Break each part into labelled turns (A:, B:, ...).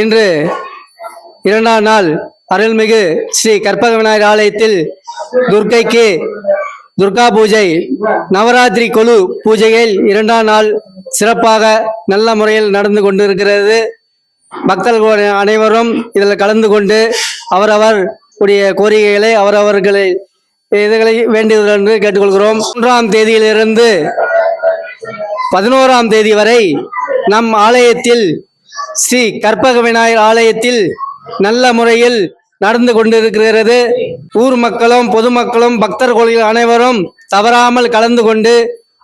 A: இன்று இரண்டாம் நாள் அருள்மிகு ஸ்ரீ கற்பக விநாயகர் ஆலயத்தில் துர்க்கைக்கு துர்கா பூஜை நவராத்திரி கொலு பூஜையில் இரண்டாம் நாள் சிறப்பாக நல்ல முறையில் நடந்து கொண்டிருக்கிறது. பக்தர்கள் அனைவரும் இதில் கலந்து கொண்டு அவரவர் உடைய கோரிக்கைகளை அவரவர்களை இதுகளை வேண்டியது என்று கேட்டுக்கொள்கிறோம். மூன்றாம் தேதியிலிருந்து பதினோராம் தேதி வரை நம் ஆலயத்தில் ஸ்ரீ கற்பக விநாயகர் ஆலயத்தில் நல்ல முறையில் நடந்து கொண்டிருக்கிறது. ஊர் மக்களும் பொதுமக்களும் பக்தர்களில் அனைவரும் தவறாமல் கலந்து கொண்டு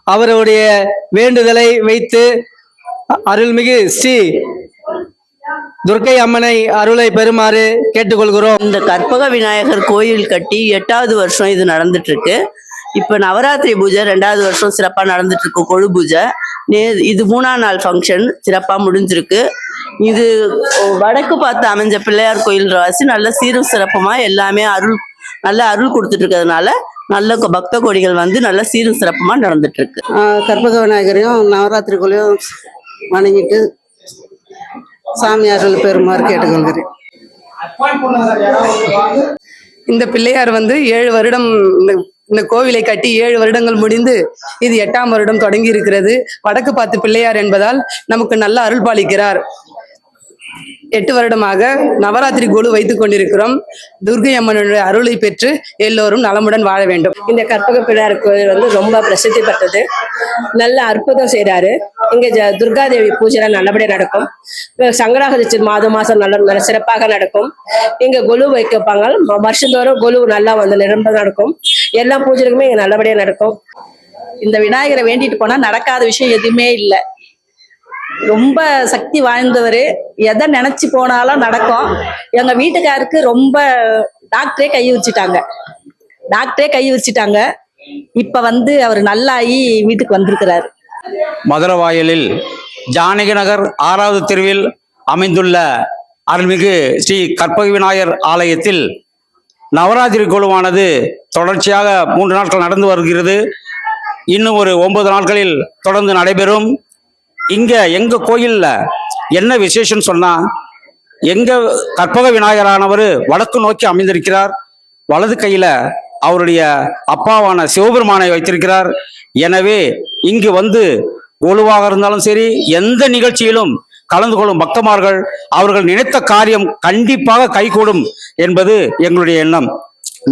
A: அவருடைய வேண்டுதலை வைத்து அருள்மிகு ஸ்ரீ துர்க்கை அம்மனை அருளை பெறுமாறு கேட்டுக்கொள்கிறோம்.
B: இந்த கற்பக விநாயகர் கோயில் கட்டி எட்டாவது வருஷம் இது நடந்துட்டு இருக்கு இப்ப நவராத்திரி பூஜை ரெண்டாவது வருஷம் சிறப்பா நடந்துட்டு இருக்கு கொழு பூஜை. நே இது மூணாம் நாள் ஃபங்க்ஷன் சிறப்பா முடிஞ்சிருக்கு. இது வடக்கு பார்த்து அமைஞ்ச பிள்ளையார் கோயில் வாசி நல்ல சீரும் சிறப்புமா எல்லாமே அருள் நல்ல அருள் கொடுத்துட்டு இருக்கிறதுனால நல்ல பக்த கோடிகள் வந்து நல்ல சீரும் சிறப்புமா நடந்துட்டு இருக்கு
C: கற்பக விநாயகரையும் நவராத்திரிக்குள்ளேயும் வணங்கிட்டு சாமியார்கள் பெருமாறு கேட்டுக்கொள்கிறேன்.
D: இந்த பிள்ளையார் வந்து ஏழு வருடம் இந்த கோவிலை கட்டி ஏழு வருடங்கள் முடிந்து இது எட்டாம் வருடம் தொடங்கி இருக்கிறது வடக்கு பார்த்து பிள்ளையார் என்பதால் நமக்கு நல்ல அருள் பாலிக்கிறார் எட்டு வருடமாக நவராத்திரி குழு வைத்துக் கொண்டிருக்கிறோம். துர்கை அம்மனுடைய அருளை பெற்று எல்லோரும் நலமுடன் வாழ வேண்டும்.
E: இந்த கற்பக பிள்ளையார் கோயில் வந்து ரொம்ப பிரசித்தி பெற்றது. நல்ல அற்புதம் செய்கிறாரு இங்க ஜ- துர்காதேவி பூஜை நல்லபடியாக நடக்கும். சங்கராக மாதம் மாதம் நல்ல நல்ல சிறப்பாக நடக்கும். இங்க கொலு வைக்கப்பாங்க வருஷந்தோறும் கொலு நல்லா வந்து நிரம்ப நடக்கும். எல்லா பூஜைகளுமே இங்க நல்லபடியாக நடக்கும்.
F: இந்த விநாயகரை வேண்டிட்டு போனா நடக்காத விஷயம் எதுவுமே இல்லை. ரொம்ப சக்தி வாய்ந்தவர். எதை நினச்சி போனாலும் நடக்கும். எங்கள் வீட்டுக்காருக்கு ரொம்ப டாக்டரே கை வச்சுட்டாங்க. டாக்டரே கை வச்சுட்டாங்க. இப்போ வந்து அவர் நல்லாயி வீட்டுக்கு வந்திருக்கிறாரு.
G: மதுரவாயலில் ஜானகி நகர் ஆறாவது தெருவில் அமைந்துள்ள அருள்மிகு ஸ்ரீ கற்பக விநாயகர் ஆலயத்தில் நவராத்திரி குழுவானது தொடர்ச்சியாக மூன்று நாட்கள் நடந்து வருகிறது. இன்னும் ஒரு ஒன்பது நாட்களில் தொடர்ந்து நடைபெறும். இங்க எங்க கோயில்ல என்ன விசேஷம் சொன்னா எங்க கற்பக விநாயகரானவர் வடக்கு நோக்கி அமைந்திருக்கிறார். வலது கையில அவருடைய அப்பாவான சிவபெருமானை வைத்திருக்கிறார். எனவே இங்கு வந்து ஒழுவாக இருந்தாலும் சரி எந்த நிகழ்ச்சியிலும் கலந்து கொள்ளும் பக்தமார்கள் அவர்கள் நினைத்த காரியம் கண்டிப்பாக கைகூடும் என்பது எங்களுடைய எண்ணம்.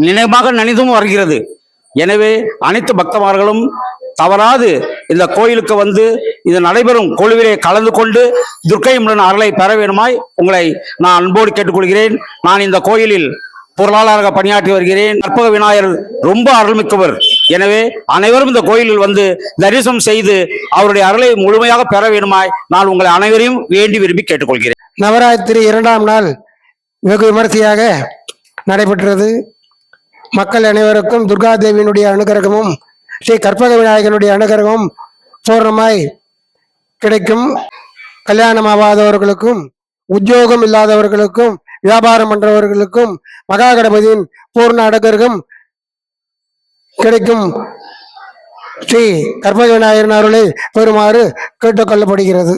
G: நினைவாக நனிதும் வருகிறது. எனவே அனைத்து பக்தமார்களும் தவறாது. இந்த கோயிலுக்கு வந்து இது நடைபெறும் குழுவிலே கலந்து கொண்டு துர்க்கையுடன் அருளை பெற வேணுமாய் உங்களை நான் அன்போடு கேட்டுக்கொள்கிறேன். நான் இந்த கோயிலில் பொருளாளராக பணியாற்றி வருகிறேன். கற்பக விநாயகர் ரொம்ப அருள்மிக்கவர். எனவே அனைவரும் இந்த கோயிலில் வந்து தரிசனம் செய்து அவருடைய அருளை முழுமையாக பெற வேணுமாய் நான் உங்களை அனைவரையும் வேண்டி விரும்பி கேட்டுக்கொள்கிறேன்.
H: நவராத்திரி இரண்டாம் நாள் வெகு விமர்சையாக நடைபெற்றது. மக்கள் அனைவருக்கும் துர்கா தேவியினுடைய அனுகிரகமும் ஸ்ரீ கற்பக விநாயகனுடைய அனுகிரகம் பூர்ணமாய் கிடைக்கும். கல்யாணம் ஆகாதவர்களுக்கும் உத்தியோகம் இல்லாதவர்களுக்கும் வியாபாரம் பண்றவர்களுக்கும் மகா கணபதியின் பூர்ண அனுகிரகம் கிடைக்கும். ஸ்ரீ கற்பக விநாயகரின் அருளை பெறுமாறு கேட்டுக்கொள்ளப்படுகிறது.